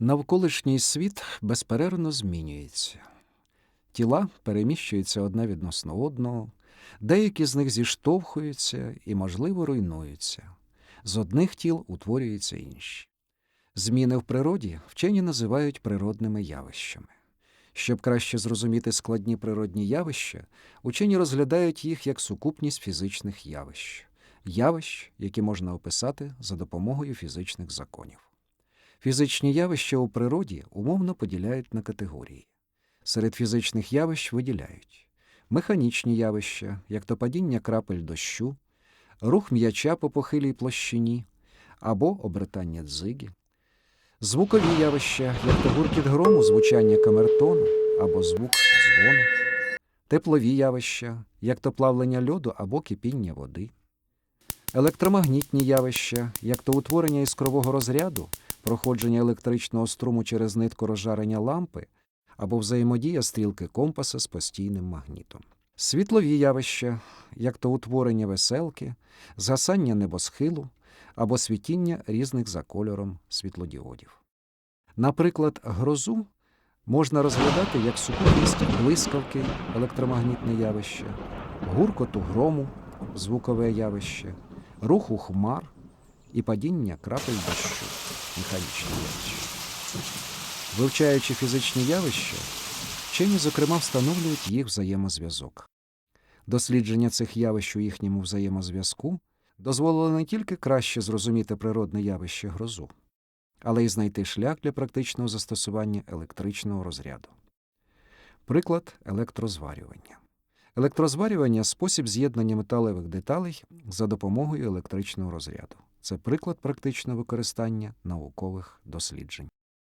Навколишній світ безперервно змінюється. Тіла переміщуються одне відносно одного, деякі з них зіштовхуються і, можливо, руйнуються. З одних тіл утворюються інші. Зміни в природі вчені називають природними явищами. Щоб краще зрозуміти складні природні явища, учені розглядають їх як сукупність фізичних явищ, явищ, які можна описати за допомогою фізичних законів. Фізичні явища у природі умовно поділяють на категорії. Серед фізичних явищ виділяють механічні явища, як то падіння крапель дощу, рух м'яча по похилій площині або обертання дзиги, звукові явища, як то гуркіт грому, звучання камертону або звук дзвону, теплові явища, як то плавлення льоду або кипіння води, електромагнітні явища, як то утворення іскрового розряду, проходження електричного струму через нитку розжарення лампи або взаємодія стрілки компаса з постійним магнітом. Світлові явища, як то утворення веселки, згасання небосхилу або світіння різних за кольором світлодіодів. Наприклад, грозу можна розглядати як сукупність блискавки електромагнітне явище, гуркоту грому звукове явище, руху хмар і падіння крапель дощу механічне явище. Вивчаючи фізичні явища, вчені, зокрема, встановлюють їх взаємозв'язок. Дослідження цих явищ у їхньому взаємозв'язку дозволило не тільки краще зрозуміти природне явище грозу, але й знайти шлях для практичного застосування електричного розряду. Приклад електрозварювання. Електрозварювання спосіб з'єднання металевих деталей за допомогою електричного розряду. Це приклад практичного використання наукових досліджень.